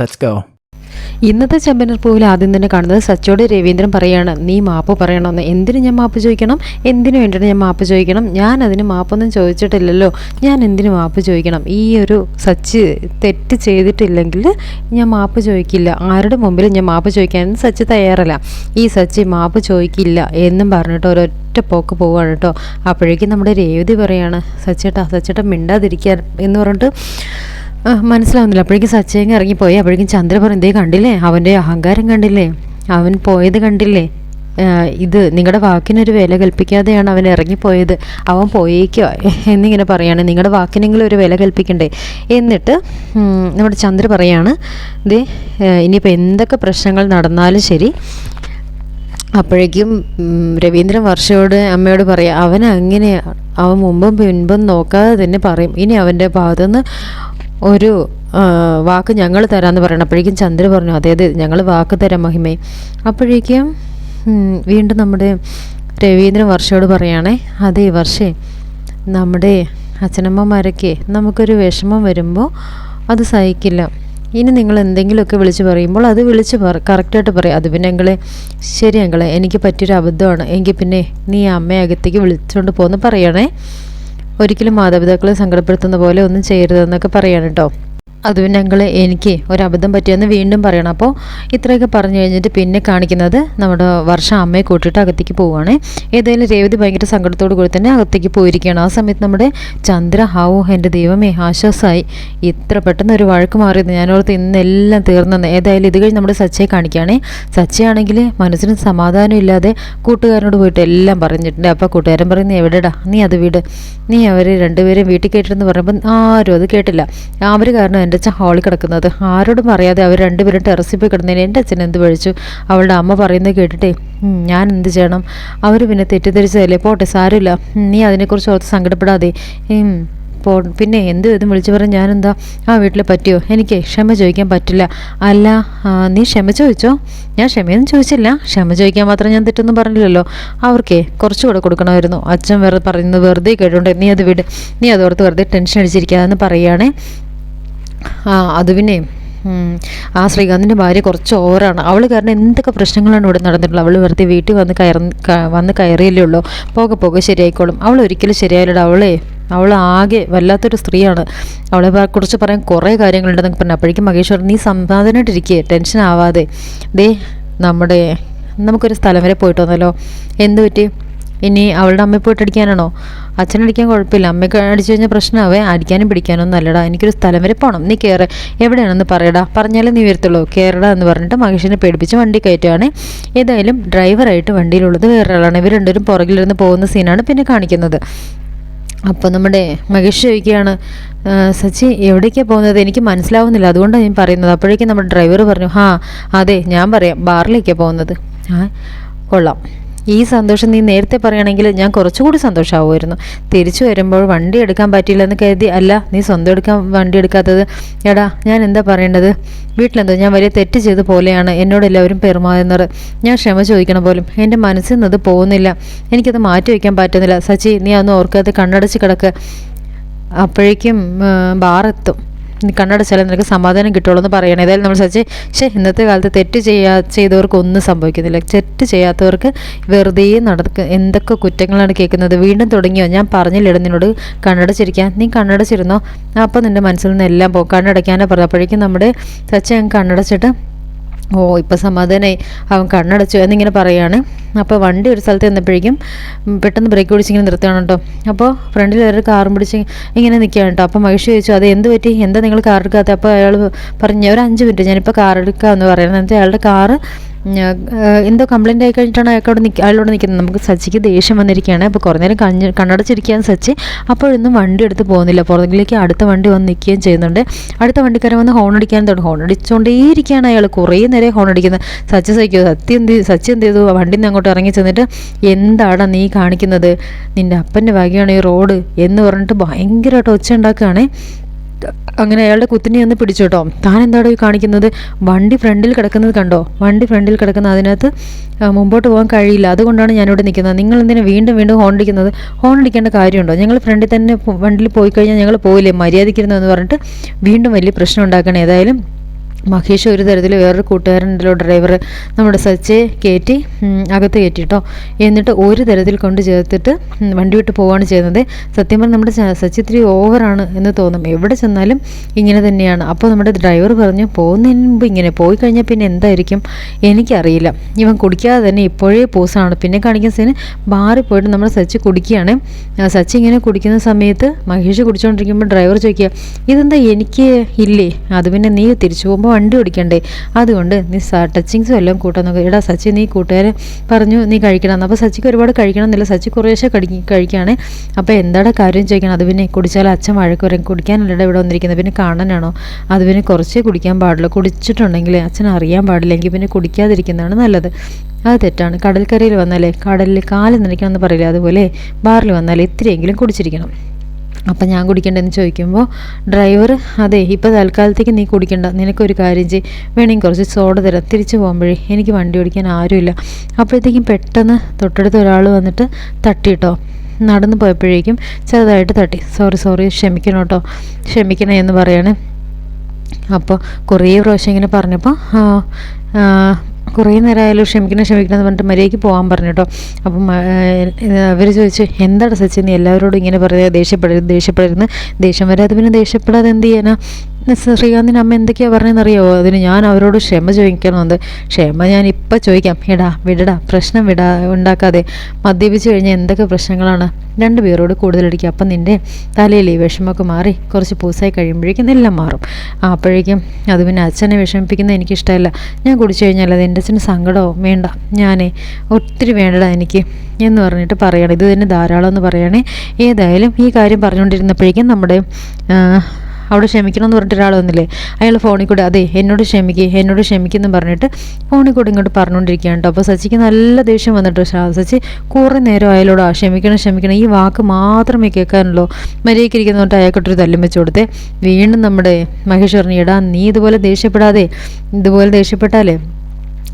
Let's go ഇന്നത്തെ ചെമ്പനർ പൂവിൽ ആദ്യം തന്നെ കാണുന്നത് സച്ചോട് രവീന്ദ്രൻ പറയാണ് നീ മാപ്പ് പറയണമെന്ന്. എന്തിനു ഞാൻ മാപ്പ് ചോദിക്കണം? എന്തിനു വേണ്ടിയിട്ട് ഞാൻ മാപ്പ് ചോദിക്കണം? ഞാൻ അതിന് മാപ്പൊന്നും ചോദിച്ചിട്ടില്ലല്ലോ. ഞാൻ എന്തിനു മാപ്പ് ചോദിക്കണം? ഈ ഒരു സച്ച് തെറ്റ് ചെയ്തിട്ടില്ലെങ്കിൽ ഞാൻ മാപ്പ് ചോദിക്കില്ല. ആരുടെ മുമ്പിൽ ഞാൻ മാപ്പ് ചോദിക്കാൻ സച്ച് തയ്യാറല്ല. ഈ സച്ച് മാപ്പ് ചോദിക്കില്ല എന്നും പറഞ്ഞിട്ട് ഒരൊറ്റ പോക്ക് പോവാണ് കേട്ടോ. അപ്പോഴേക്കും നമ്മുടെ രേവതി പറയാണ് സച്ചേട്ടാ സച്ചേട്ടാ മിണ്ടാതിരിക്കാൻ എന്ന് പറഞ്ഞിട്ട് മനസ്സിലാവുന്നില്ല. അപ്പോഴേക്കും സച്ചയങ്ങ് ഇറങ്ങിപ്പോയി. അപ്പോഴേക്കും ചന്ദ്ര പറഞ്ഞു കണ്ടില്ലേ? അവന്റെ അഹങ്കാരം കണ്ടില്ലേ? അവൻ പോയത് കണ്ടില്ലേ? ഇത് നിങ്ങളുടെ വാക്കിനൊരു വില കൽപ്പിക്കാതെയാണ് അവൻ ഇറങ്ങിപ്പോയത്. അവൻ പോയേക്കോ? എന്നിങ്ങനെ പറയാണ്. നിങ്ങളുടെ വാക്കിനെങ്കിലും ഒരു വില കൽപ്പിക്കണ്ടേ? എന്നിട്ട് നമ്മുടെ ചന്ദ്ര പറയാണ് ദേ ഇനിയിപ്പോൾ എന്തൊക്കെ പ്രശ്നങ്ങൾ നടന്നാലും ശരി. അപ്പോഴേക്കും രവീന്ദ്രൻ വർഷയോട് അമ്മയോട് പറയാം അവൻ അങ്ങനെ അവൻ മുമ്പും പിൻപും നോക്കാതെ തന്നെ പറയും. ഇനി അവന്റെ ഭാഗത്തുനിന്ന് ഒരു വാക്ക് ഞങ്ങൾ തരാമെന്ന് പറയണം അപ്പോഴേക്കും ചന്ദ്ര പറഞ്ഞു അതെ അതെ ഞങ്ങൾ വാക്ക് തരാം മഹിമേ. അപ്പോഴേക്കും വീണ്ടും നമ്മുടെ രവീന്ദ്രൻ വർഷയോട് പറയുകയാണേ അതെ വർഷേ നമ്മുടെ അച്ഛനമ്മമാരൊക്കെ നമുക്കൊരു വിഷമം വരുമ്പോൾ അത് സഹിക്കില്ല. ഇനി നിങ്ങൾ എന്തെങ്കിലുമൊക്കെ വിളിച്ച് പറയുമ്പോൾ അത് വിളിച്ച് പറ കറക്റ്റായിട്ട് പറയും. അത് പിന്നെ അങ്കളെ ശരി അങ്കളെ എനിക്ക് പറ്റിയൊരു അബദ്ധമാണ്. എങ്കിൽ പിന്നെ നീ അമ്മയെ അകത്തേക്ക് വിളിച്ചുകൊണ്ട് പോകുന്നു പറയണേ. ഒരിക്കലും മാതാപിതാക്കളെ സങ്കടപ്പെടുത്തുന്ന പോലെ ഒന്നും ചെയ്യരുതെന്നൊക്കെ പറയാണ് കേട്ടോ അത് പിന്നെ ഞങ്ങൾ എനിക്ക് ഒരു അബദ്ധം പറ്റിയെന്ന് വീണ്ടും പറയണം. അപ്പോൾ ഇത്രയൊക്കെ പറഞ്ഞു കഴിഞ്ഞിട്ട് പിന്നെ കാണിക്കുന്നത് നമ്മുടെ വർഷ അമ്മയെ കൂട്ടിയിട്ട് അകത്തേക്ക് പോവുകയാണ്. ഏതായാലും രേവതി ഭയങ്കര സങ്കടത്തോടു കൂടി തന്നെ അകത്തേക്ക് പോയിരിക്കുകയാണ്. ആ സമയത്ത് നമ്മുടെ ചന്ദ്ര ഹാവോ എന്റെ ദൈവമേ ആശ്വാസമായി ഇത്ര പെട്ടെന്ന് ഒരു വഴക്ക് മാറിയത് ഞാനോർത്ത് ഇന്നെല്ലാം തീർന്നെന്ന് ഏതായാലും ഇത് കഴിഞ്ഞ് നമ്മുടെ സച്ചയെ കാണിക്കുകയാണേ. സച്ചയാണെങ്കിൽ മനസ്സിന് സമാധാനം ഇല്ലാതെ കൂട്ടുകാരനോട് പോയിട്ട് എല്ലാം പറഞ്ഞിട്ടുണ്ട്. അപ്പോൾ കൂട്ടുകാരൻ പറയുന്നത് എവിടെടാ? നീ അത് വീട്. നീ അവർ രണ്ടുപേരും വീട്ടിൽ കേട്ടിട്ടെന്ന് പറയുമ്പോൾ ആരും അത് കേട്ടില്ല. അവർ കാരണം എന്റെ അച്ഛൻ ഹാളിൽ കിടക്കുന്നത്. ആരോടും പറയാതെ അവർ രണ്ടുപേരും ടെറസിൽ പോയി കിടന്നതിന് എന്റെ അച്ഛൻ എന്ത് വഴിച്ചു അവളുടെ അമ്മ പറയുന്നത് കേട്ടിട്ടേ ഞാൻ എന്ത് ചെയ്യണം? അവർ പിന്നെ തെറ്റിദ്ധരിച്ചതല്ലേ? പോട്ടെ സാരമില്ല. നീ അതിനെക്കുറിച്ച് ഓർത്ത് സങ്കടപ്പെടാതെ. പോ പിന്നെ എന്ത് ഇതും വിളിച്ചു പറഞ്ഞ് ഞാനെന്താ? ആ വീട്ടിൽ പറ്റിയോ? എനിക്ക് ക്ഷമ ചോദിക്കാൻ പറ്റില്ല. അല്ല നീ ക്ഷമ ചോദിച്ചോ? ഞാൻ ക്ഷമയൊന്നും ചോദിച്ചില്ല. ക്ഷമ ചോദിക്കാൻ മാത്രം ഞാൻ തെറ്റൊന്നും പറഞ്ഞില്ലല്ലോ. അവർക്കേ കുറച്ചുകൂടെ കൊടുക്കണമായിരുന്നു. അച്ഛൻ വെറുതെ പറയുന്നത് വെറുതെ കേട്ടുകൊണ്ട് നീ അത് വിട്. നീ അതോർത്ത് വെറുതെ ടെൻഷൻ അടിച്ചിരിക്കാതെന്ന് പറയുകയാണേ. ആ അത് പിന്നെ ആ ശ്രീകാന്തിന്റെ ഭാര്യ കുറച്ച് ഓവറാണ്. അവൾ കാരണം എന്തൊക്കെ പ്രശ്നങ്ങളാണ് ഇവിടെ നടന്നിട്ടുള്ളത്? അവൾ വെറുതെ വീട്ടിൽ വന്ന് കയറ വന്ന് കയറിയല്ലേ ഉള്ളൂ. പോകെ പോകെ ശരിയായിക്കോളും. അവൾ ഒരിക്കലും ശരിയായില്ല അവളെ അവൾ ആകെ വല്ലാത്തൊരു സ്ത്രീയാണ്. അവളെ കുറിച്ച് പറയാൻ കുറേ കാര്യങ്ങളുണ്ടെന്നൊക്കെ പറഞ്ഞു. അപ്പോഴേക്കും മഹേശ്വരൻ നീ സമാധാനമായിട്ടിരിക്കുക ടെൻഷൻ ആവാതെ. ദേ നമ്മുടെ നമുക്കൊരു സ്ഥലം വരെ പോയിട്ട് വന്നല്ലോ. എന്ത് പറ്റി? ഇനി അവളുടെ അമ്മയെ പോയിട്ട് അടിക്കാനാണോ? അച്ഛനടിക്കാൻ കുഴപ്പമില്ല. അമ്മയ്ക്ക് അടിച്ചു കഴിഞ്ഞാൽ പ്രശ്നമാവേ. അടിക്കാനും പിടിക്കാനൊന്നും നല്ലടാ എനിക്കൊരു സ്ഥലം വരെ പോകണം നീ കയറ് എവിടെയാണെന്ന് പറയടാ. പറഞ്ഞാലേ നീ വരത്തുള്ളൂ. കയറടാ എന്ന് പറഞ്ഞിട്ട് മഹേഷിനെ പേടിപ്പിച്ച് വണ്ടി കയറ്റുകയാണ് ഏതായാലും ഡ്രൈവറായിട്ട് വണ്ടിയിലുള്ളത് വേറൊരാളാണ്. ഇവർ രണ്ടുപേരും പുറകിലിരുന്ന് പോകുന്ന സീനാണ് പിന്നെ കാണിക്കുന്നത്. അപ്പോൾ നമ്മുടെ മഹേഷ് ചോദിക്കുകയാണ് "ആ, സച്ചി എവിടേക്കാണ് പോകുന്നത്? എനിക്ക് മനസ്സിലാവുന്നില്ല. അതുകൊണ്ടാണ് ഞാൻ പറയുന്നത്. അപ്പോഴേക്കും നമ്മുടെ ഡ്രൈവർ പറഞ്ഞു ഹാ അതെ ഞാൻ പറയാം. ബാറിലേക്കാണ് പോകുന്നത്. ആ കൊള്ളാം. ഈ സന്തോഷം നീ നേരത്തെ പറയുകയാണെങ്കിൽ ഞാൻ കുറച്ചുകൂടി സന്തോഷമാവുമായിരുന്നു തിരിച്ചു വരുമ്പോൾ വണ്ടി എടുക്കാൻ പറ്റിയില്ലെന്ന് കരുതി അല്ല നീ സ്വന്തം എടുക്കാൻ വണ്ടി എടുക്കാത്തത്. എടാ ഞാൻ എന്താ പറയേണ്ടത്? വീട്ടിലെന്തോ ഞാൻ വലിയ തെറ്റ് ചെയ്ത പോലെയാണ് എന്നോട് എല്ലാവരും പെരുമാറുന്നത്. ഞാൻ ക്ഷമ ചോദിക്കണം പോലും എന്റെ മനസ്സിൽ നിന്നത് പോകുന്നില്ല. എനിക്കത് മാറ്റി വയ്ക്കാൻ പറ്റുന്നില്ല. സച്ചി നീ അന്ന് ഓർക്കാതെ കണ്ണടച്ച് കിടക്ക്. അപ്പോഴേക്കും ബാറെത്തും. കണ്ണടച്ചാലേ നിനക്ക് സമാധാനം കിട്ടുള്ളൂ എന്ന് പറയണം. ഏതായാലും നമ്മൾ സച്ച് പക്ഷേ ഇന്നത്തെ കാലത്ത് തെറ്റ് ചെയ്യാ ചെയ്തവർക്ക് ഒന്നും സംഭവിക്കുന്നില്ല. തെറ്റ് ചെയ്യാത്തവർക്ക് വെറുതെ നടക്ക എന്തൊക്കെ കുറ്റങ്ങളാണ് കേൾക്കുന്നത്? വീണ്ടും തുടങ്ങിയോ? ഞാൻ പറഞ്ഞില്ലേടും നിന്നോട് കണ്ണടച്ചിരിക്കാൻ നീ കണ്ണടച്ചിരുന്നോ അപ്പോൾ നിന്റെ മനസ്സിൽ നിന്ന് എല്ലാം പോകും. കണ്ണടയ്ക്കാനാണ് പറഞ്ഞത്. അപ്പോഴേക്കും നമ്മുടെ സച്ച് അങ്ങ് കണ്ണടച്ചിട്ട് ഓ ഇപ്പം സമാധാനമായി അവൻ കണ്ണടച്ചു എന്നിങ്ങനെ പറയാണ്. അപ്പോൾ വണ്ടി ഒരു സ്ഥലത്ത് നിന്നപ്പോഴേക്കും പെട്ടെന്ന് ബ്രേക്ക് പിടിച്ചിങ്ങനെ നിർത്തുകയാണ് കേട്ടോ. അപ്പോൾ ഫ്രണ്ടിൽ ഒരു കാറും പിടിച്ച് ഇങ്ങനെ നിൽക്കുകയാണ് കേട്ടോ. അപ്പോൾ മഹിഷ ചോദിച്ചു അത് എന്ത് പറ്റി? എന്താ നിങ്ങൾ കാർ എടുക്കാത്ത അപ്പോൾ അയാൾ പറഞ്ഞു ഒരു അഞ്ച് മിനിറ്റ് ഞാനിപ്പോൾ കാർ എടുക്കാമെന്ന് പറയുന്നത് എന്നിട്ട് അയാളുടെ കാറ് എന്തോ കംപ്ലൈന്റ് ആയി കഴിഞ്ഞിട്ടാണ് അയാൾക്കവിടെ നിൽക്കുക അയാളോട് നിൽക്കുന്നത് നമുക്ക് സച്ചിക്ക് ദേഷ്യം വന്നിരിക്കുകയാണ്. അപ്പോൾ കുറേ നേരം കഞ്ഞ് കണ്ണടച്ചിരിക്കുകയാണ് സച്ചി. അപ്പോഴൊന്നും വണ്ടി എടുത്ത് പോകുന്നില്ല. പുറകിലേക്ക് അടുത്ത വണ്ടി വന്ന് നിൽക്കുകയും ചെയ്യുന്നുണ്ട്. അടുത്ത വണ്ടിക്കാരൻ വന്ന് ഹോൺ അടിക്കാൻ തുടങ്ങി. ഹോൺ അടിച്ചുകൊണ്ടേയിരിക്കുകയാണ് അയാൾ. കുറേ നേരം ഹോൺ അടിക്കുന്നത്. സച്ചി സഹിക്കോ. സത്യം എന്ത് സച്ചി എന്ത് ചെയ്തു? വണ്ടിയിൽ നിന്ന് അങ്ങോട്ട് ഇറങ്ങി ചെന്നിട്ട് എന്താണ് നീ കാണിക്കുന്നത്? നിന്റെ അപ്പന്റെ വകയാണ് ഈ റോഡ് എന്ന് പറഞ്ഞിട്ട് ഭയങ്കരമായിട്ട് ഒച്ച ഉണ്ടാക്കുകയാണേ. അങ്ങനെ അയാളുടെ കുത്തിനെ ഒന്ന് പിടിച്ചു കേട്ടോ. താൻ എന്താടോ ഈ കാണിക്കുന്നത്? വണ്ടി ഫ്രണ്ടിൽ കിടക്കുന്നത് കണ്ടോ? വണ്ടി ഫ്രണ്ടിൽ കിടക്കുന്ന അതിനകത്ത് മുമ്പോട്ട് പോകാൻ കഴിയില്ല. അതുകൊണ്ടാണ് ഞാനിവിടെ നിൽക്കുന്നത്. നിങ്ങൾ എന്തിനാ വീണ്ടും വീണ്ടും ഹോൺ അടിക്കുന്നത് ഹോൺ അടിക്കേണ്ട കാര്യമുണ്ടോ? ഞങ്ങൾ ഫ്രണ്ടിൽ തന്നെ വണ്ടിയിൽ പോയി കഴിഞ്ഞാൽ ഞങ്ങൾ പോയില്ലേ മര്യാദയ്ക്കിരുന്നു എന്ന് പറഞ്ഞിട്ട് വീണ്ടും വലിയ പ്രശ്നം ഉണ്ടാക്കണം. ഏതായാലും മഹേഷ് ഒരു തരത്തിൽ വേറൊരു കൂട്ടുകാരനുണ്ടല്ലോ ഡ്രൈവർ നമ്മുടെ സച്ചെ കയറ്റി അകത്ത് കയറ്റിട്ടോ. എന്നിട്ട് ഒരു തരത്തിൽ കൊണ്ട് ചേർത്തിട്ട് വണ്ടി വിട്ട് പോവുകയാണ് ചെയ്യുന്നത്. സത്യം പറഞ്ഞാൽ നമ്മുടെ സച്ചി ഇത്തിരി ഓവറാണ് എന്ന് തോന്നും. എവിടെ ചെന്നാലും ഇങ്ങനെ തന്നെയാണ്. അപ്പോൾ നമ്മുടെ ഡ്രൈവർ പറഞ്ഞു പോകുന്നതിന് മുമ്പ് ഇങ്ങനെ പോയി കഴിഞ്ഞാൽ പിന്നെ എന്തായിരിക്കും? എനിക്കറിയില്ല. ഇവൻ കുടിക്കാതെ തന്നെ ഇപ്പോഴേ പോസാണ്. പിന്നെ കാണിക്കുന്ന സീന് ബാറിൽ പോയിട്ട് നമ്മുടെ സച്ചി കുടിക്കുകയാണ്. സച്ചി ഇങ്ങനെ കുടിക്കുന്ന സമയത്ത് മഹേഷ് കുടിച്ചുകൊണ്ടിരിക്കുമ്പോൾ ഡ്രൈവർ ചോദിക്കുക ഇതെന്താ എനിക്ക് ഇല്ലേ? അത് പിന്നെ നീ തിരിച്ചു പോകുമ്പോൾ വണ്ടി ഓടിക്കണ്ടേ? അതുകൊണ്ട് നീ ടച്ചിങ്സും എല്ലാം കൂട്ടാൻ നോക്കുക എടാ സച്ചി നീ കൂട്ടുകാരെ പറഞ്ഞു നീ കഴിക്കണം. അപ്പോൾ സച്ചിക്ക് ഒരുപാട് കഴിക്കണം എന്നില്ല. സച്ചി കുറേശ്ശെ കടി കഴിക്കുകയാണ് അപ്പോൾ എന്താടാ കാര്യം ചോദിക്കണം? അത് പിന്നെ കുടിച്ചാൽ അച്ഛൻ വഴക്ക് പറയും. കുടിക്കാനല്ലടാ ഇവിടെ വന്നിരിക്കുന്നത് പിന്നെ കാണാനാണോ? അത് പിന്നെ കുറച്ചേ കുടിക്കാൻ പാടുള്ളൂ. കുടിച്ചിട്ടുണ്ടെങ്കിൽ അച്ഛൻ അറിയാൻ പാടില്ലെങ്കിൽ പിന്നെ കുടിക്കാതിരിക്കുന്നതാണ് നല്ലത്. അത് തെറ്റാണ്. കടൽക്കരയിൽ വന്നാലേ കടലിൽ കാൽ നനയ്ക്കണം എന്ന് പറയില്ല? അതുപോലെ ബാറിൽ വന്നാൽ ഇത്തിരിയെങ്കിലും കുടിച്ചിരിക്കണം. അപ്പം ഞാൻ കുടിക്കണ്ടെന്ന് ചോദിക്കുമ്പോൾ ഡ്രൈവർ അതെ ഇപ്പോൾ തൽക്കാലത്തേക്ക് നീ കുടിക്കണ്ട. നിനക്കൊരു കാര്യം ചെയ്യ്. വേണമെങ്കിൽ കുറച്ച് സോഡ തരാം. തിരിച്ചു പോകുമ്പോഴേ എനിക്ക് വണ്ടി ഓടിക്കാൻ ആരുമില്ല. അപ്പോഴത്തേക്കും പെട്ടെന്ന് തൊട്ടടുത്ത് ഒരാൾ വന്നിട്ട് തട്ടിട്ടോ നടന്നു പോയപ്പോഴേക്കും ചെറുതായിട്ട് തട്ടി. സോറി സോറി ക്ഷമിക്കണം കേട്ടോ ക്ഷമിക്കണേ എന്ന് പറയാണ്. അപ്പോൾ കുറേ പ്രാവശ്യം ഇങ്ങനെ പറഞ്ഞപ്പോൾ കുറേ നേരമായാലും ക്ഷമിക്കണം ക്ഷമിക്കണം എന്ന് പറഞ്ഞിട്ട് മര്യാദയ്ക്ക് പോകാൻ പറഞ്ഞു കേട്ടോ. അപ്പം അവർ ചോദിച്ചു എന്താണ് സച്ചിൻ? എല്ലാവരോടും ഇങ്ങനെ പറയുക ദേഷ്യപ്പെടരുത് ദേഷ്യപ്പെടരുത് ദേഷ്യം വരാതെ പിന്നെ ദേഷ്യപ്പെടാതെ എന്ത് ചെയ്യാനാ? ശ്രീകാന്തിന്റെ അമ്മ എന്തൊക്കെയാണ് പറഞ്ഞതെന്നറിയാമോ അതിന് ഞാൻ അവരോട് ക്ഷമ ചോദിക്കണമെന്ന് ക്ഷമ ഞാൻ ഇപ്പം ചോദിക്കാം. എടാ വിടടാ പ്രശ്നം വിടാ ഉണ്ടാക്കാതെ. മദ്യപിച്ച് കഴിഞ്ഞാൽ എന്തൊക്കെ പ്രശ്നങ്ങളാണ്? രണ്ട് പേരോട് കൂടുതലടിക്കുക അപ്പം നിന്റെ തലയിൽ ഈ വിഷമമൊക്കെ മാറി കുറച്ച് പൂസായി കഴിയുമ്പോഴേക്കും എല്ലാം മാറും. അപ്പോഴേക്കും അത് പിന്നെ അച്ഛനെ വിഷമിപ്പിക്കുന്നത് എനിക്കിഷ്ടമല്ല. ഞാൻ കുടിച്ചു കഴിഞ്ഞാൽ അത് എന്റെ അച്ഛന് സങ്കടമോ? വേണ്ട. ഞാനേ ഒത്തിരി വേണ്ടടാ എനിക്ക് എന്ന് പറഞ്ഞിട്ട് പറയണം. ഇത് തന്നെ ധാരാളം എന്ന് പറയണേ. ഏതായാലും ഈ കാര്യം പറഞ്ഞുകൊണ്ടിരുന്നപ്പോഴേക്കും നമ്മുടെ അവിടെ ക്ഷമിക്കണം എന്ന് പറഞ്ഞിട്ട് ഒരാൾ വന്നില്ലേ? അയാൾ ഫോണിൽ കൂടെ അതെ എന്നോട് ക്ഷമിക്കുക എന്നോട് ക്ഷമിക്കുന്നു പറഞ്ഞിട്ട് ഫോണിൽ കൂടെ ഇങ്ങോട്ട് പറഞ്ഞുകൊണ്ടിരിക്കുകയാണ് കേട്ടോ. അപ്പോൾ സച്ചിക്ക് നല്ല ദേഷ്യം വന്നിട്ട് സച്ചി കുറേ നേരം അയാളോട് ആ ക്ഷമിക്കണം ക്ഷമിക്കണം ഈ വാക്ക് മാത്രമേ കേൾക്കാനുള്ളൂ. മര്യാദയ്ക്ക് ഇരിക്കുന്നതുകൊണ്ട് അയാൾക്കൊട്ടൊരു തല്ലും വെച്ച് കൊടുത്തേ. വീണ്ടും നമ്മുടെ മഹേശ്വറിനെ ഇടാ നീ ഇതുപോലെ ദേഷ്യപ്പെടാതെ ഇതുപോലെ ദേഷ്യപ്പെട്ടാലേ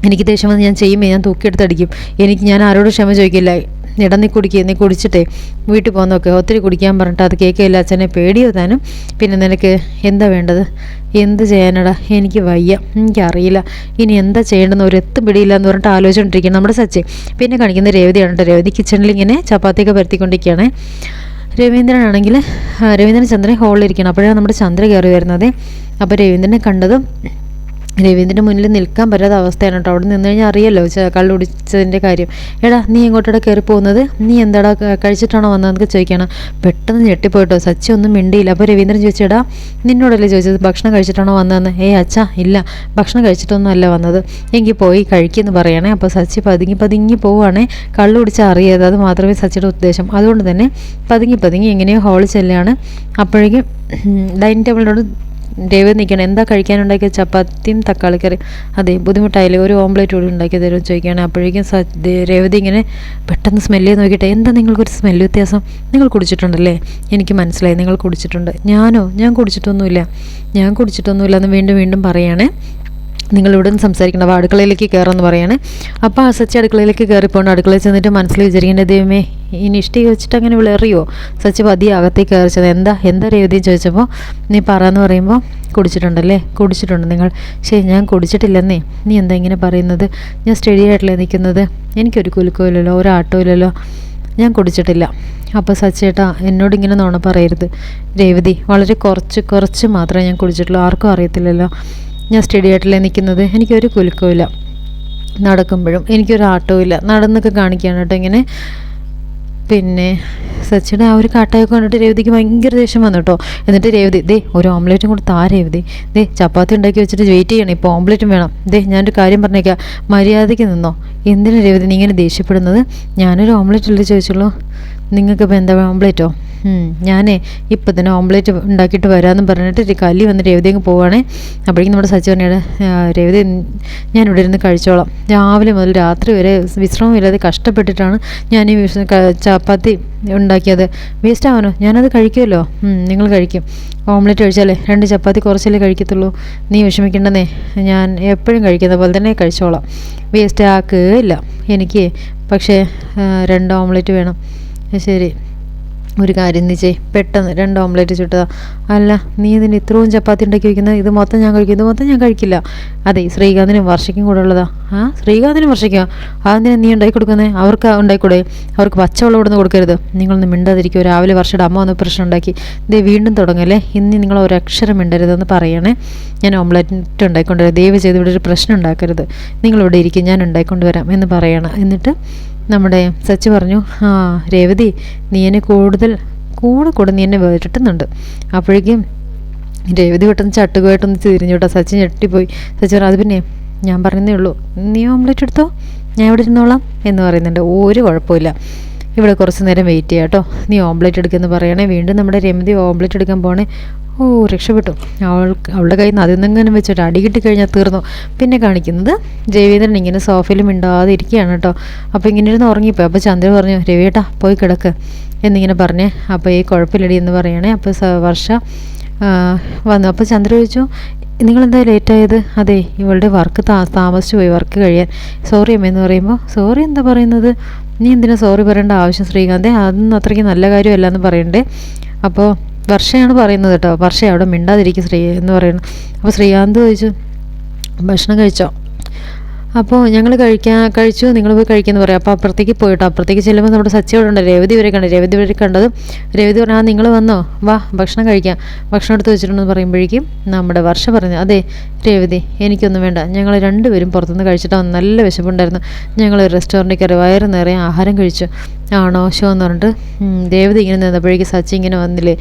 എനിക്ക് ദേഷ്യം വന്ന് ഞാൻ ചെയ്യുമ്പോൾ ഞാൻ തൂക്കിയെടുത്തടിക്കും എനിക്ക് ഞാൻ ആരോടും ക്ഷമ ചോദിക്കില്ല. ഇട നീ കുടിക്കുക നീ കുടിച്ചിട്ടേ. വീട്ടിൽ പോകുന്നൊക്കെ ഒത്തിരി കുടിക്കാൻ പറഞ്ഞിട്ട് അത് കേൾക്കില്ല അച്ഛനെ പേടിയോ പിന്നെ നിനക്ക് എന്താ വേണ്ടത്? എന്ത് ചെയ്യാനടാ? എനിക്ക് വയ്യ എനിക്കറിയില്ല. ഇനി എന്താ ചെയ്യേണ്ടതെന്ന് ഒരു എത്തും പിടിയില്ല എന്ന് പറഞ്ഞിട്ട് ആലോചിച്ചുകൊണ്ടിരിക്കുകയാണ് നമ്മുടെ സച്ചി. പിന്നെ കാണിക്കുന്ന രേവതിയാണ് കേട്ടോ രേവതി കിച്ചണിൽ ഇങ്ങനെ ചപ്പാത്തിയൊക്കെ പരത്തിക്കൊണ്ടിരിക്കുകയാണ്. രവീന്ദ്രനാണെങ്കിൽ രവീന്ദ്രൻ ചന്ദ്രൻ ഹോളിലിരിക്കണം അപ്പോഴാണ് നമ്മുടെ ചന്ദ്ര കയറി വരുന്നത്. അപ്പോൾ രവീന്ദ്രനെ കണ്ടതും രവീന്ദ്രന്റെ മുന്നിൽ നിൽക്കാൻ പറ്റാത്ത അവസ്ഥയാണ് കേട്ടോ. അവിടെ നിന്ന് കഴിഞ്ഞാൽ അറിയാലോ കള്ളു കുടിച്ചതിന്റെ കാര്യം. എടാ നീ എങ്ങോട്ടാ കയറി പോകുന്നത്? നീ എന്താടാ കഴിച്ചിട്ടാണോ വന്നതെന്നൊക്കെ ചോദിക്കണം പെട്ടെന്ന് ഞെട്ടിപ്പോയിട്ടോ. സച്ചി ഒന്നും മിണ്ടിയില്ല. അപ്പോൾ രവീന്ദ്രൻ ചോദിച്ചെടാ നിന്നോടല്ലേ ചോദിച്ചത്? ഭക്ഷണം കഴിച്ചിട്ടാണോ വന്നതെന്ന്? ഏയ് അച്ഛാ ഇല്ല. ഭക്ഷണം കഴിച്ചിട്ടൊന്നും അല്ല വന്നത്. എങ്കിൽ പോയി കഴിക്കുമെന്ന് പറയണേ. അപ്പോൾ സച്ചി പതുങ്ങി പതുങ്ങി പോവുകയാണേ. കള്ളു കുടിച്ചാൽ അറിയാതെ അത് മാത്രമേ സച്ചിയുടെ ഉദ്ദേശം. അതുകൊണ്ട് തന്നെ പതുങ്ങി പതുങ്ങി എങ്ങനെയോ ഹോളിൽ ചെല്ലുകയാണ്. അപ്പോഴേക്കും ഡൈനിങ് ടേബിളിനോട് രേവതി നിൽക്കണം. എന്താ കഴിക്കാനുണ്ടാക്കിയ ചപ്പാത്തിയും തക്കാളി കറി? അതെ ബുദ്ധിമുട്ടായില്ലേ? ഒരു ഓംപ്ലേറ്റ് കൂടി ഉണ്ടാക്കി തരുമെന്ന് ചോദിക്കുകയാണ്. അപ്പോഴേക്കും രേവതി ഇങ്ങനെ പെട്ടെന്ന് സ്മെല്ല് ചെയ്ത് നോക്കിയിട്ട് എന്താ നിങ്ങൾക്കൊരു സ്മെല്ല് വ്യത്യാസം? നിങ്ങൾ കുടിച്ചിട്ടുണ്ടല്ലേ? എനിക്ക് മനസ്സിലായി. നിങ്ങൾ കുടിച്ചിട്ടുണ്ട്. ഞാനോ? ഞാൻ കുടിച്ചിട്ടൊന്നുമില്ല. ഞാൻ കുടിച്ചിട്ടൊന്നുമില്ല എന്ന് വീണ്ടും വീണ്ടും പറയുകയാണേ നിങ്ങൾ ഇവിടെ നിന്ന് സംസാരിക്കണം. അപ്പോൾ അടുക്കളയിലേക്ക് കയറുമെന്ന് പറയാണ്. അപ്പോൾ ആ സച്ചി അടുക്കളയിലേക്ക് കയറിപ്പോണ്ട് അടുക്കളയിൽ ചെന്നിട്ട് മനസ്സിൽ വിചാരിക്കേണ്ട ദൈവമേ ഇനി ഇഷ്ടി വെച്ചിട്ട് അങ്ങനെ വിളറിയോ? സച്ച് പതിയെ അകത്തേക്ക് കയറിച്ചത് എന്താ എന്താ രേവതി? ചോദിച്ചപ്പോൾ നീ പറയാന്ന് പറയുമ്പോൾ കുടിച്ചിട്ടുണ്ടല്ലേ? കുടിച്ചിട്ടുണ്ട് നിങ്ങൾ. ശരി ഞാൻ കുടിച്ചിട്ടില്ലെന്നേ. നീ എന്താ ഇങ്ങനെ പറയുന്നത്? ഞാൻ സ്റ്റഡി ആയിട്ടല്ലേ നിൽക്കുന്നത്? എനിക്കൊരു കുലുക്കോ ഇല്ലല്ലോ ഒരു ആട്ടോ ഇല്ലല്ലോ. ഞാൻ കുടിച്ചിട്ടില്ല. അപ്പോൾ സച്ചേട്ടാ എന്നോട് ഇങ്ങനെ നുണ പറയരുത്. രേവതി വളരെ കുറച്ച് കുറച്ച് മാത്രമേ ഞാൻ കുടിച്ചിട്ടുള്ളൂ. ആർക്കും അറിയത്തില്ലല്ലോ. ഞാൻ സ്റ്റഡി ആയിട്ടല്ലേ നിൽക്കുന്നത്. എനിക്കൊരു കുലുക്കവും നടക്കുമ്പോഴും എനിക്കൊരു ആട്ടവും ഇല്ല നടന്നൊക്കെ കാണിക്കുകയാണ് കേട്ടോ ഇങ്ങനെ. പിന്നെ സച്ചിയുടെ ആ ഒരു കാട്ടയൊക്കെ കണ്ടിട്ട് രേവതിക്ക് ഭയങ്കര ദേഷ്യം വന്നു കേട്ടോ. എന്നിട്ട് രേവതി ദേ ഒരു ഓംലേറ്റും കൂടെ താ രേവതി. ദേ ചപ്പാത്തി ഉണ്ടാക്കി വെച്ചിട്ട് വെയിറ്റ് ചെയ്യണം. ഇപ്പോൾ ഓംലേറ്റും വേണം. ദേ ഞാനൊരു കാര്യം പറഞ്ഞേക്കാം. മര്യാദയ്ക്ക് നിന്നോ. എന്തിനാണ് രേവതി നീ ഇങ്ങനെ ദേഷ്യപ്പെടുന്നത്? ഞാനൊരു ഓംലേറ്റ് ഉള്ളിൽ ചോദിച്ചുള്ളൂ. നിങ്ങൾക്കിപ്പോൾ എന്താ ഓംപ്ലേറ്റോ ഞാനേ ഇപ്പം തന്നെ ഓംപ്ലേറ്റ് ഉണ്ടാക്കിയിട്ട് വരാമെന്ന് പറഞ്ഞിട്ട് കല്ലി വന്ന് രേവതി അങ്ങ് പോവുകയാണേ അപ്പോഴേക്കും നമ്മുടെ സച്ചി പറഞ്ഞാൽ രേവതി ഞാൻ ഇവിടെ ഇരുന്ന് കഴിച്ചോളാം. രാവിലെ മുതൽ രാത്രി വരെ വിശ്രമമില്ലാതെ കഷ്ടപ്പെട്ടിട്ടാണ് ഞാൻ ഈ ചപ്പാത്തി ഉണ്ടാക്കിയത്. വേസ്റ്റ് ആവാനോ? ഞാനത് കഴിക്കുമല്ലോ. നിങ്ങൾ കഴിക്കും. ഓംലെറ്റ് കഴിച്ചാലേ രണ്ട് ചപ്പാത്തി കുറച്ചല്ലേ കഴിക്കത്തുള്ളൂ. നീ വിഷമിക്കേണ്ടതേ ഞാൻ എപ്പോഴും കഴിക്കുന്ന പോലെ തന്നെ കഴിച്ചോളാം. വേസ്റ്റ് ആക്കുകയില്ല. എനിക്ക് പക്ഷേ രണ്ട് ഓംലെറ്റ് വേണം. ശരി. ഒരു കാര്യം നീ ചെയ് പെട്ടെന്ന് രണ്ട് ഓംലെറ്റ് ചുട്ടതാ. അല്ല നീ ഇതിന് ഇത്രയും ചപ്പാത്തി ഉണ്ടാക്കി വയ്ക്കുന്നത് ഇത് മൊത്തം ഞാൻ കഴിക്കും. ഇത് മൊത്തം ഞാൻ കഴിക്കില്ല. അതെ ശ്രീകാന്തിനും വർഷയ്ക്കും കൂടെ ഉള്ളതാ. ആ ശ്രീകാന്തിനും വർഷയ്ക്കോ? അതിനെ നീ ഉണ്ടാക്കി കൊടുക്കുന്നത് അവർക്ക് ഉണ്ടായിക്കൂടെ അവർക്ക് പച്ചവെള്ളം ഇവിടുന്ന് കൊടുക്കരുത്. നിങ്ങളൊന്ന് മിണ്ടാതിരിക്കുമോ രാവിലെ വർഷയുടെ അമ്മ ഒന്ന് പ്രശ്നം ഉണ്ടാക്കി. ഇത് വീണ്ടും തുടങ്ങല്ലേ ഇനി നിങ്ങൾ ഒരക്ഷരം മിണ്ടരുതെന്ന് പറയണേ. ഞാൻ ഓംലെറ്റ് ഉണ്ടാക്കിക്കൊണ്ടുവരാം. ദയവ് ചെയ്ത് ഇവിടെ ഒരു പ്രശ്നം ഉണ്ടാക്കരുത്. നിങ്ങളിവിടെ ഇരിക്കും. ഞാൻ ഉണ്ടാക്കിക്കൊണ്ടുവരാം എന്ന് പറയണം. എന്നിട്ട് നമ്മുടെ സച്ചി പറഞ്ഞു ആ രേവതി നീ എന്നെ കൂടുതൽ കൂടെ കൂടെ നീ എന്നെ വേറിട്ടുന്നുണ്ട് അപ്പോഴേക്കും രേവതി പെട്ടെന്ന് ചട്ടുകമായിട്ടൊന്ന് തിരിഞ്ഞു കേട്ടോ. സച്ചിൻ ഞെട്ടിപ്പോയി. സച്ചി പറഞ്ഞു അത് പിന്നെ ഞാൻ പറയുന്നേ ഉള്ളൂ. നീ ഓംലെറ്റ് എടുത്തോ? ഞാൻ ഇവിടെ ഇരുന്നോളാം. എന്ന് പറയുന്നുണ്ട്. ഒരു കുഴപ്പമില്ല ഇവിടെ കുറച്ച് നേരം വെയിറ്റ് ചെയ്യാം കേട്ടോ. നീ ഓംലെറ്റ് എടുക്കുമെന്ന് പറയണേ. വീണ്ടും നമ്മുടെ രമതി ഓംലെറ്റ് എടുക്കാൻ പോണേ. ഓ രക്ഷപ്പെട്ടു. അവൾക്ക് അവളുടെ കയ്യിൽ നിന്ന് അതിന്നെങ്ങനെ വെച്ചിട്ട് അടികിട്ടി കിട്ടിക്കഴിഞ്ഞാൽ തീർന്നു? പിന്നെ കാണിക്കുന്നത് ജയവീന്ദ്രൻ ഇങ്ങനെ സോഫയിൽ മിണ്ടാതെ ഇരിക്കുകയാണ് കേട്ടോ. അപ്പോൾ ഇങ്ങനെ ഇരുന്ന് ഉറങ്ങിപ്പോയി. അപ്പോൾ ചന്ദ്ര പറഞ്ഞു രവിയേട്ടാ പോയി കിടക്ക് എന്നിങ്ങനെ പറഞ്ഞേ അപ്പോൾ ഈ കുഴപ്പമില്ലടി എന്ന് പറയണേ അപ്പോൾ വർഷ വന്നു. അപ്പോൾ ചന്ദ്ര ചോദിച്ചു നിങ്ങളെന്താ ലേറ്റായത്? അതെ ഇവളുടെ വർക്ക് താ താമസിച്ചു പോയി വർക്ക് കഴിയാൻ. സോറി അമ്മ എന്ന് പറയുമ്പോൾ സോറി എന്താ പറയുന്നത്? നീ എന്തിനാ സോറി പറയേണ്ട ആവശ്യം ശ്രീകാന്തേ? അതൊന്നും അത്രയ്ക്ക് നല്ല കാര്യമല്ല എന്ന് പറയണ്ടേ. അപ്പോൾ വർഷയാണ് പറയുന്നത് കേട്ടോ. വർഷ അവിടെ മിണ്ടാതിരിക്കും ശ്രീ എന്ന് പറയുന്നു. അപ്പോൾ ശ്രീകാന്ത് ചോദിച്ചു ഭക്ഷണം കഴിച്ചോ? അപ്പോൾ ഞങ്ങൾ കഴിക്കാൻ കഴിച്ചു നിങ്ങൾ പോയി കഴിക്കുന്നു പറയാം. അപ്പോൾ അപ്പുറത്തേക്ക് പോയിട്ടോ. അപ്പുറത്തേക്ക് ചെല്ലുമ്പോൾ നമ്മുടെ സച്ചി അവിടെ ഉണ്ട്. രേവതി വരെ കണ്ടു രേവതി വരെ കണ്ടത്. രേവതി പറഞ്ഞു ആ നിങ്ങൾ വന്നോ? വാ ഭക്ഷണം കഴിക്കാം. ഭക്ഷണം എടുത്ത് വെച്ചിട്ടുണ്ടെന്ന് പറയുമ്പോഴേക്കും നമ്മുടെ വർഷ പറഞ്ഞു അതെ രേവതി എനിക്കൊന്നും വേണ്ട. ഞങ്ങൾ രണ്ടുപേരും പുറത്തുനിന്ന് കഴിച്ചിട്ട്. നല്ല വിശപ്പുണ്ടായിരുന്നു. ഞങ്ങൾ റെസ്റ്റോറന്റിൽ കയറി വയറ് നിറയെ ആഹാരം കഴിച്ചു. ആണോ? ഷോ എന്ന് പറഞ്ഞിട്ട് ദേവത ഇങ്ങനെ നിന്നപ്പോഴേക്കും സച്ചി ഇങ്ങനെ വന്നില്ലേ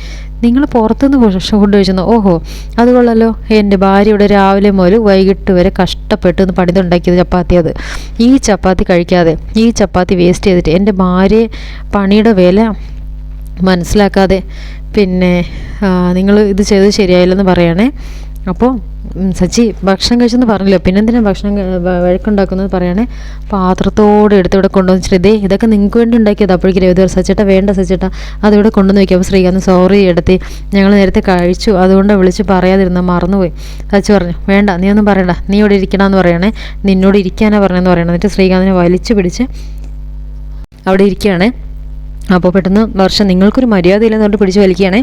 നിങ്ങൾ പുറത്തുനിന്ന് ഫുഡ് കഴിച്ചെന്നോ? ഓഹോ അത് കൊള്ളാലോ. എന്റെ ഭാര്യ ഇവിടെ രാവിലെ മുതൽ വൈകിട്ട് വരെ കഷ്ടപ്പെട്ട് ഒന്ന് പണിതുണ്ടാക്കിയത് ചപ്പാത്തി അത്. ഈ ചപ്പാത്തി കഴിക്കാതെ ഈ ചപ്പാത്തി വേസ്റ്റ് ചെയ്തിട്ട് എന്റെ ഭാര്യ പണിയുടെ വില മനസ്സിലാക്കാതെ പിന്നെ നിങ്ങൾ ഇത് ചെയ്തത് ശരിയായില്ലെന്ന് പറയണേ. അപ്പോൾ സച്ചി ഭക്ഷണം കഴിച്ചെന്ന് പറഞ്ഞില്ല? പിന്നെന്തിനാ ഭക്ഷണം വഴക്കുണ്ടാക്കുന്നത് പറയണേ? പാത്രത്തോടെ എടുത്ത് ഇവിടെ കൊണ്ടുവന്ന് ഇതേ ഇതൊക്കെ നിങ്ങൾക്ക് വേണ്ടി ഉണ്ടാക്കിയത് അപ്പോഴേക്കും രവി സച്ചേട്ട വേണ്ട സച്ചേട്ടാ. അതിവിടെ കൊണ്ടുവന്ന് വയ്ക്കാം അപ്പോൾ ശ്രീകാന്ത് സോറി എടുത്തി ഞങ്ങൾ നേരത്തെ കഴിച്ചു. അതുകൊണ്ട് വിളിച്ച് പറയാതിരുന്ന മറന്നുപോയി. സച്ചി പറഞ്ഞു വേണ്ട നീ ഒന്നും പറയണ്ട. നീ ഇവിടെ ഇരിക്കണമെന്ന് പറയണേ. നിന്നോട് ഇരിക്കാനാ പറഞ്ഞതെന്ന് പറയണം. എന്നിട്ട് ശ്രീകാന്തിനെ വലിച്ചു പിടിച്ച് അവിടെ ഇരിക്കുകയാണ്. അപ്പോൾ പെട്ടെന്ന് വർഷം നിങ്ങൾക്കൊരു മര്യാദ ഇല്ലെന്ന് പറഞ്ഞിട്ട് പിടിച്ച് വലിക്കുകയാണേ.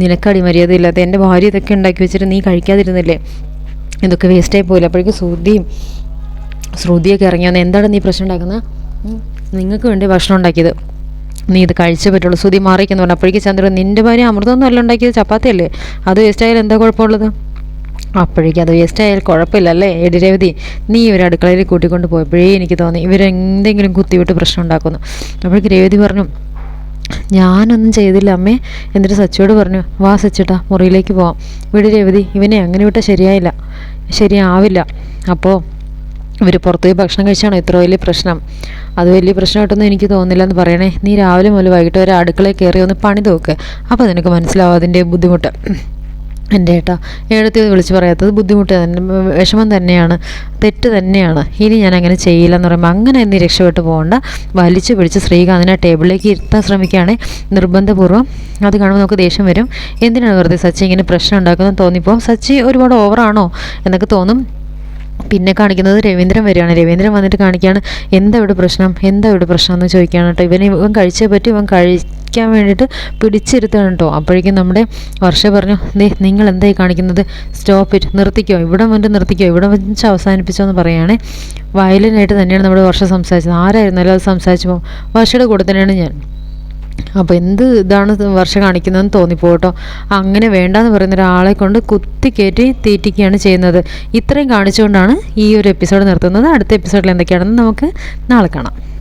നിനക്കടി മര്യാദ ഇല്ലാത്ത എന്റെ ഭാര്യ ഇതൊക്കെ ഉണ്ടാക്കി വെച്ചിട്ട് നീ കഴിക്കാതിരുന്നില്ലേ? ഇതൊക്കെ വേസ്റ്റായി പോയില്ല? അപ്പോഴേക്കും ശ്രുതിയും ശ്രുതിയൊക്കെ ഇറങ്ങി വന്ന് എന്താണ് നീ പ്രശ്നം ഉണ്ടാക്കുന്നത്? നിങ്ങൾക്ക് വേണ്ടി ഭക്ഷണം ഉണ്ടാക്കിയത്. നീ ഇത് കഴിച്ചേ പറ്റുള്ളൂ. ശ്രുതി മാറിയെന്ന് പറഞ്ഞു അപ്പോഴേക്കും ചന്ദ്രൻ നിന്റെ ഭാര്യ അമൃതമൊന്നും അല്ല ഉണ്ടാക്കിയത്. ചപ്പാത്തിയല്ലേ അത് വേസ്റ്റായാലും എന്താ കുഴപ്പമുള്ളത്? അപ്പോഴേക്കും അത് വേസ്റ്റ് കുഴപ്പമില്ല അല്ലേ? എടി രവതി നീ ഇവരെ അടുക്കളയിൽ കൂട്ടിക്കൊണ്ട് പോയപ്പോഴേ എനിക്ക് തോന്നി ഇവരെന്തെങ്കിലും കുത്തിവിട്ട് പ്രശ്നം ഉണ്ടാക്കുന്നു. അപ്പോഴേക്ക് രേവതി പറഞ്ഞു ഞാനൊന്നും ചെയ്തില്ല അമ്മേ. എന്നിട്ട് സച്ചിയോട് പറഞ്ഞു വാ സച്ചിട്ടാ മുറിയിലേക്ക് പോവാം. ഇവിടെ രവതി ഇവനെ അങ്ങനെ വിട്ടാൽ ശരിയായില്ല. ശരിയാവില്ല. അപ്പോൾ ഇവർ പുറത്ത് പോയി ഭക്ഷണം കഴിച്ചാണോ? ഇത്ര വലിയ പ്രശ്നം. അത് വലിയ പ്രശ്നമായിട്ടൊന്നും എനിക്ക് തോന്നുന്നില്ല എന്ന് പറയണേ. നീ രാവിലെ മുതൽ വൈകിട്ട് വരെ അടുക്കളയിൽ കയറി ഒന്ന് പണി തോക്ക് അപ്പോൾ നിനക്ക് മനസ്സിലാവും അതിന്റെ ബുദ്ധിമുട്ട്. എന്റെ ഏട്ടാ എഴുത്തി വിളിച്ച് പറയാത്തത് ബുദ്ധിമുട്ട് തന്നെ വിഷമം തന്നെയാണ് തെറ്റ് തന്നെയാണ്. ഇനി ഞാൻ അങ്ങനെ ചെയ്യില്ല എന്ന് പറയുമ്പോൾ അങ്ങനെ എന്നീ രക്ഷപ്പെട്ട് പോകണ്ട. വലിച്ചു പിടിച്ച് ശ്രീകാന്തിനെ ടേബിളിലേക്ക് ഇരുത്താൻ ശ്രമിക്കുകയാണെ നിർബന്ധപൂർവം. അത് കാണുമ്പോൾ നമുക്ക് ദേഷ്യം വരും. എന്തിനാണ് വെറുതെ സച്ചി ഇങ്ങനെ പ്രശ്നം ഉണ്ടാക്കുന്നത് തോന്നിപ്പോൾ സച്ചി ഒരുപാട് ഓവറാണോ എന്നൊക്കെ തോന്നും. പിന്നെ കാണിക്കുന്നത് രവീന്ദ്രൻ വരികയാണ്. രവീന്ദ്രൻ വന്നിട്ട് കാണിക്കുകയാണ് എന്താ ഇവിടെ പ്രശ്നം? എന്താ ഇവിടെ പ്രശ്നം? എന്ന് ചോദിക്കുകയാണ് കേട്ടോ. ഇവൻ ഇവൻ കഴിച്ചേ പറ്റി ഇവൻ കഴിക്കാൻ വേണ്ടിയിട്ട് പിടിച്ചിരുത്തണം കേട്ടോ. അപ്പോഴേക്കും നമ്മുടെ വർഷ പറഞ്ഞു ദേ നിങ്ങൾ എന്തായി കാണിക്കുന്നത്? Stop it. നിർത്തിക്കോ. ഇവിടെ വന്നിട്ട് നിർത്തിക്കോ. ഇവിടെ വെച്ച് അവസാനിപ്പിച്ചോ എന്ന് പറയുകയാണെ. വയലിനായിട്ട് തന്നെയാണ് നമ്മുടെ വർഷം സംസാരിച്ചത്. ആരായിരുന്നാലും അത് സംസാരിച്ചു പോകും. വർഷയുടെ കൂടെ തന്നെയാണ് ഞാൻ. അപ്പോൾ എന്ത് ഇതാണ് വർഷം കാണിക്കുന്നതെന്ന് തോന്നിപ്പോട്ടോ. അങ്ങനെ വേണ്ടെന്ന് പറയുന്ന ഒരാളെ കൊണ്ട് കുത്തി കയറ്റി തീറ്റിക്കുകയാണ് ചെയ്യുന്നത്. ഇത്രയും കാണിച്ചുകൊണ്ടാണ് ഈ ഒരു എപ്പിസോഡ് നിർത്തുന്നത്. അടുത്ത എപ്പിസോഡിൽ എന്തൊക്കെയാണെന്ന് നമുക്ക് നാളെ കാണാം.